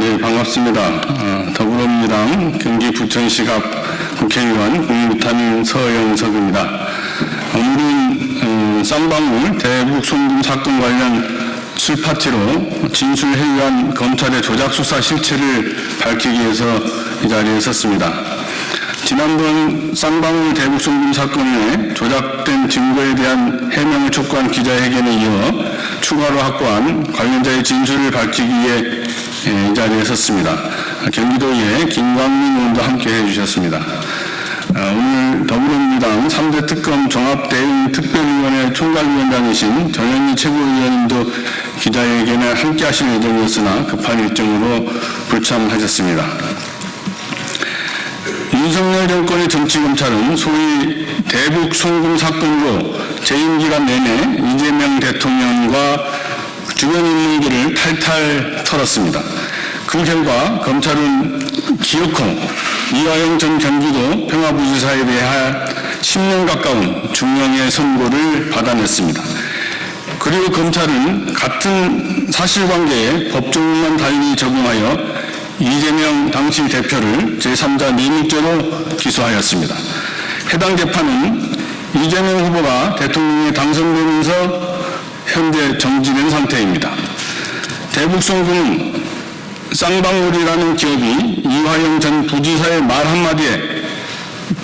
네, 반갑습니다. 어, 더불어민주당 경기 부천시갑 국회의원 국무부탄 서영석입니다. 오늘은 어, 쌍방울 대북 송금 사건 관련 술파티로 진술회의한 검찰의 조작 수사 실체를 밝히기 위해서 이 자리에 섰습니다. 지난번 쌍방울 대북 송금 사건의 조작된 증거에 대한 해명을 촉구한 기자회견에 이어 추가로 확보한 관련자의 진술을 밝히기 위해 예, 이 자리에 섰습니다. 경기도의 김광민 의원도 함께 해주셨습니다. 아, 오늘 더불어민주당 3대 특검 종합대응 특별위원회 총괄위원장이신 정현희 최고위원님도 기자회견에 함께 하실 예정이었으나 급한 일정으로 불참하셨습니다. 윤석열 정권의 정치검찰은 소위 대북 송금 사건으로 재임 기간 내내 이재명 대통령과 주변 인물들을 탈탈 털었습니다. 그 결과 검찰은 기어코 이화영 전 경기도 평화부지사에 대해 10년 가까운 중형의 선고를 받아냈습니다. 그리고 검찰은 같은 사실관계에 법조문만 달리 적용하여 이재명 당시 대표를 제3자 뇌물죄로 기소하였습니다. 해당 재판은 이재명 후보가 대통령에 당선되면서 현재 정지된 상태입니다. 대북송금은 쌍방울이라는 기업이 이화영 전 부지사의 말 한마디에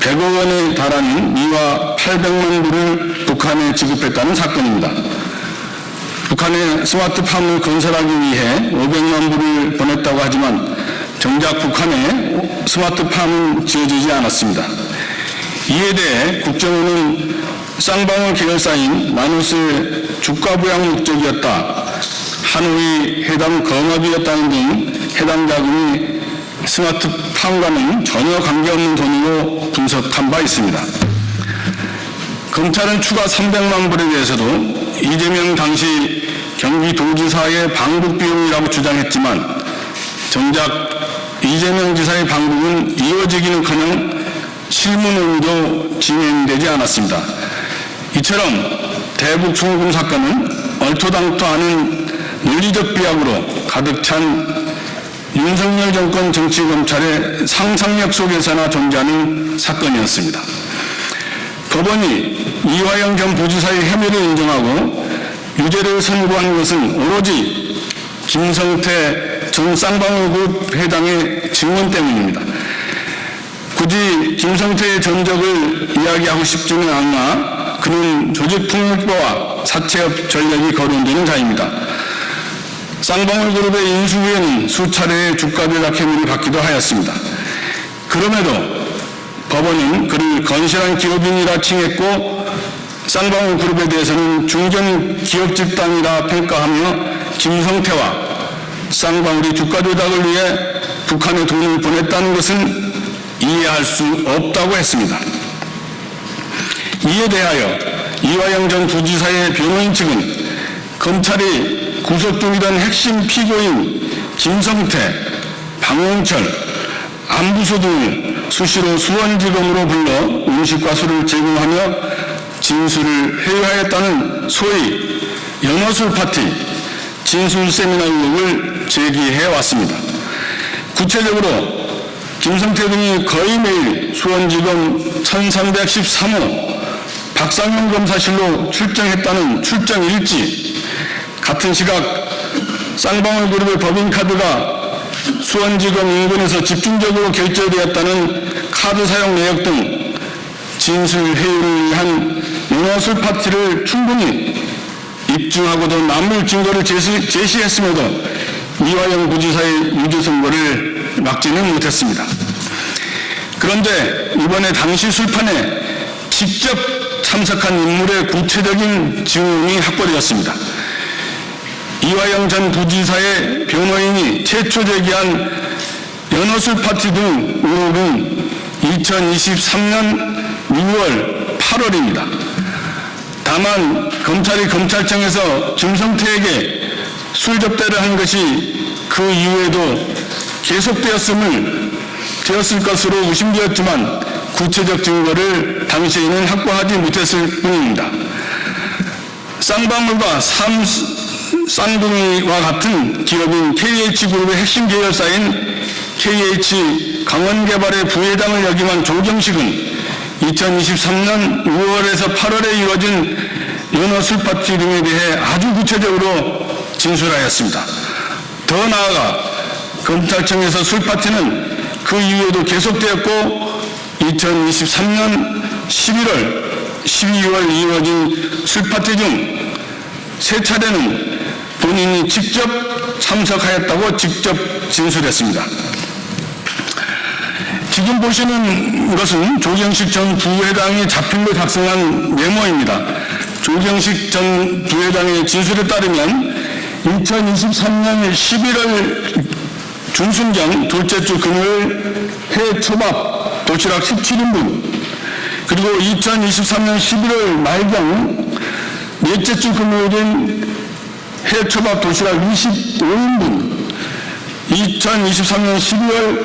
100억 원에 달하는 미화 800만 불을 북한에 지급했다는 사건입니다. 북한에 스마트팜을 건설하기 위해 500만 불을 보냈다고 하지만 정작 북한에 스마트팜은 지어지지 않았습니다. 이에 대해 국정원은 쌍방울 계열사인 나누스의 주가 부양 목적이었다. 하노이 해당 거업이었다는 등 해당 자금이 스마트팜과는 전혀 관계없는 돈으로 분석한 바 있습니다. 검찰은 추가 300만 불에 대해서도 이재명 당시 경기도지사의 방북 비용이라고 주장했지만 정작 이재명 지사의 방북은 이어지기는커녕 실무능도 진행되지 않았습니다. 이처럼 대북 송금 사건은 얼토당토 않은 논리적 비약으로 가득 찬 윤석열 정권 정치 검찰의 상상력 속에서나 존재하는 사건이었습니다. 법원이 이화영 전 부지사의 혐의를 인정하고 유죄를 선고한 것은 오로지 김성태 전 쌍방울그룹 회장의 증언 때문입니다. 굳이 김성태의 전적을 이야기하고 싶지는 않으나 그는 조직폭력배와 사채업 전력이 거론되는 자입니다. 쌍방울 그룹의 인수 후에는 수차례 주가 조작 혐의를 받기도 하였습니다. 그럼에도 법원은 그를 건실한 기업인이라 칭했고 쌍방울 그룹에 대해서는 중견 기업 집단이라 평가하며 김성태와 쌍방울이 주가 조작을 위해 북한에 돈을 보냈다는 것은 이해할 수 없다고 했습니다. 이에 대하여 이화영 전 부지사의 변호인 측은 검찰이 구속 중이던 핵심 피고인 김성태, 박용철, 안부소 등을 수시로 수원지검으로 불러 음식과 술을 제공하며 진술을 회유하였다는 소위 연어술 파티 진술 세미나 의혹을 제기해 왔습니다. 구체적으로 김성태 등이 거의 매일 수원지검 1313호 박상용 검사실로 출정했다는 출정 일지 같은 시각 쌍방울 그룹의 법인카드가 수원지검 인근에서 집중적으로 결제되었다는 카드 사용 내역 등 진술 회유를 위한 연화술 파티를 충분히 입증하고도 남물 증거를 제시, 제시했음에도 이화영 부지사의 유죄 선고를 막지는 못했습니다. 그런데 이번에 당시 술판에 직접 참석한 인물의 구체적인 증언이 확보되었습니다. 이화영 전 부지사의 변호인이 최초 제기한 연어술 파티 등 의혹은 2023년 6월 8월입니다. 다만 검찰이 검찰청에서 김성태에게 술 접대를 한 것이 그 이후에도 계속되었음을 되었을 것으로 의심되었지만 구체적 증거를 당시에는 확보하지 못했을 뿐입니다. 쌍방울과 삼, 쌍둥이와 같은 기업인 KH그룹의 핵심 계열사인 KH 강원개발의 부회장을 역임한 조경식은 2023년 6월에서 8월에 이루어진 연어 술파티 등에 대해 아주 구체적으로 진술하였습니다. 더 나아가 검찰청에서 술파티는 그 이후에도 계속되었고 2023년 11월, 12월 이루어진 술파티 중 세 차례는 본인이 직접 참석하였다고 직접 진술했습니다. 지금 보시는 것은 조경식 전 부회장이 자필로 작성한 메모입니다. 조경식 전 부회장의 진술에 따르면 2023년 11월 중순경 둘째 주 금요일 회 초밥 도시락 17인분. 그리고 2023년 11월 말경 넷째 주 금요일인 회 초밥 도시락 25인분. 2023년 12월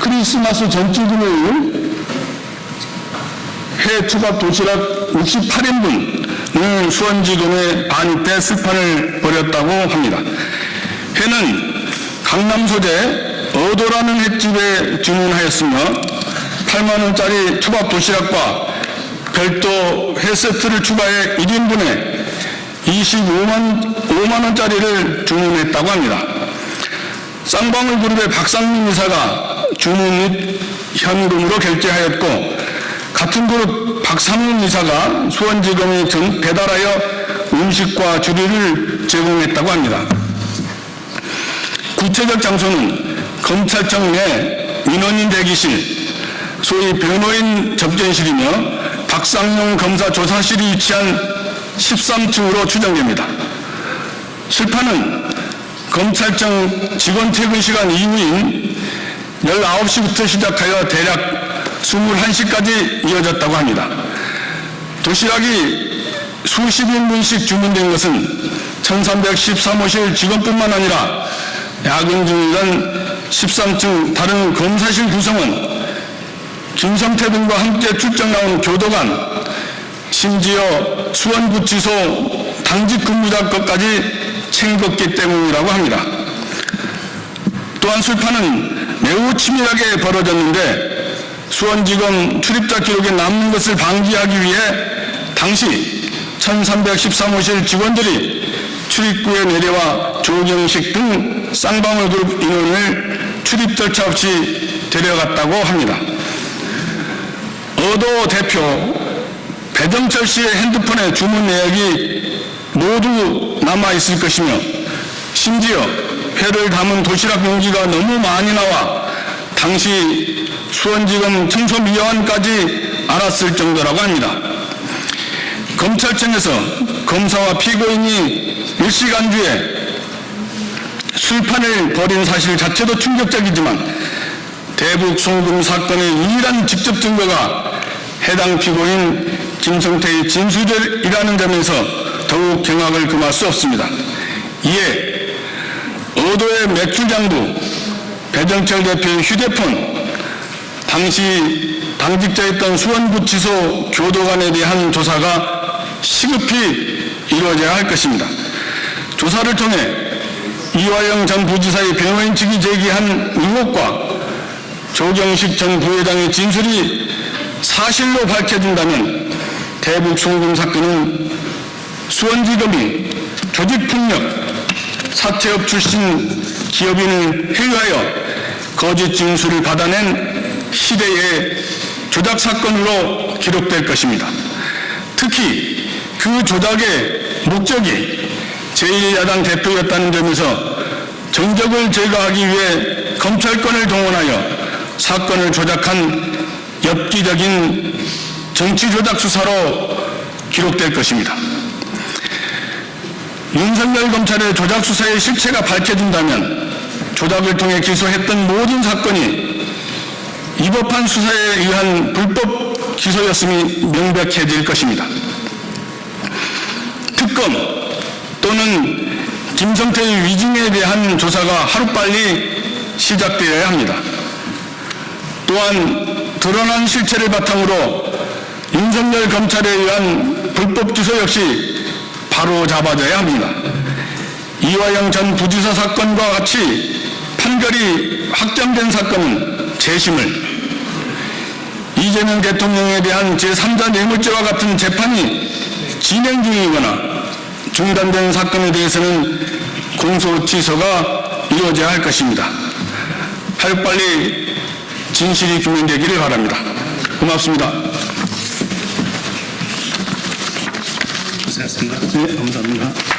크리스마스 전주 금요일 회 초밥 도시락 68인분을 수원지검에 반입해 술판을 벌였다고 합니다. 회는 강남 소재 어도라는 횟집에 주문하였으며 8만 원짜리 초밥 도시락과 별도 회 세트를 추가해 1인분에 25만 5만 원짜리를 주문했다고 합니다. 쌍방울 그룹의 박상민 이사가 주문 및 현금으로 결제하였고 같은 그룹 박상민 이사가 수원지검에 전 배달하여 음식과 주류를 제공했다고 합니다. 구체적 장소는 검찰청 내 민원인 대기실, 소위 변호인 접견실이며 박상용 검사 조사실이 위치한 13층으로 추정됩니다. 실파는 검찰청 직원 퇴근 시간 이후인 19시부터 시작하여 대략 21시까지 이어졌다고 합니다. 도시락이 수십 인분씩 주문된 것은 1313호실 직원뿐만 아니라 야근 중이던 13층 다른 검사실 구성원 김성태 등과 함께 출정 나온 교도관 심지어 수원구치소 당직 근무자 것까지 챙겼기 때문이라고 합니다. 또한 술판은 매우 치밀하게 벌어졌는데 수원지검 출입자 기록에 남는 것을 방지하기 위해 당시 1313호실 직원들이 출입구에 내려와 조경식 등 쌍방울 그룹 인원을 출입 절차 없이 데려갔다고 합니다. 어도 대표 배정철 씨의 핸드폰에 주문 내역이 모두 남아 있을 것이며 심지어 회를 담은 도시락 용기가 너무 많이 나와 당시 수원지검 청소미화원까지 알았을 정도라고 합니다. 검찰청에서 검사와 피고인이 일시간주에 술판을 벌인 사실 자체도 충격적이지만 대북 송금 사건의 유일한 직접 증거가 해당 피고인 김성태의 진술이라는 점에서 더욱 경악을 금할 수 없습니다. 이에 어도의 매출장부, 배정철 대표의 휴대폰, 당시 당직자였던 수원구치소 교도관에 대한 조사가 시급히 이루어져야 할 것입니다. 조사를 통해 이화영 전 부지사의 변호인 측이 제기한 의혹과 조경식 전 부회장의 진술이 사실로 밝혀진다면 대북 송금 사건은 수원지검이 조직폭력, 사채업 출신 기업인을 회유하여 거짓 진술을 받아낸 시대의 조작 사건으로 기록될 것입니다. 특히 그 조작의 목적이 제1야당 대표였다는 점에서 정적을 제거하기 위해 검찰권을 동원하여 사건을 조작한 엽기적인 정치 조작 수사로 기록될 것입니다. 윤석열 검찰의 조작 수사의 실체가 밝혀진다면 조작을 통해 기소했던 모든 사건이 위법한 수사에 의한 불법 기소였음이 명백해질 것입니다. 특검 또는 김성태의 위증에 대한 조사가 하루빨리 시작되어야 합니다. 또한 드러난 실체를 바탕으로 윤석열 검찰에 의한 불법 기소 역시 바로 잡아져야 합니다. 이화영 전 부지사 사건과 같이 판결이 확정된 사건은 재심을 이재명 대통령에 대한 제3자 뇌물죄와 같은 재판이 진행 중이거나 중단된 사건에 대해서는 공소 취소가 이루어져야 할 것입니다. 하루빨리 진실이 규명되기를 바랍니다. 고맙습니다. 고생하셨습니다. 네, 감사합니다.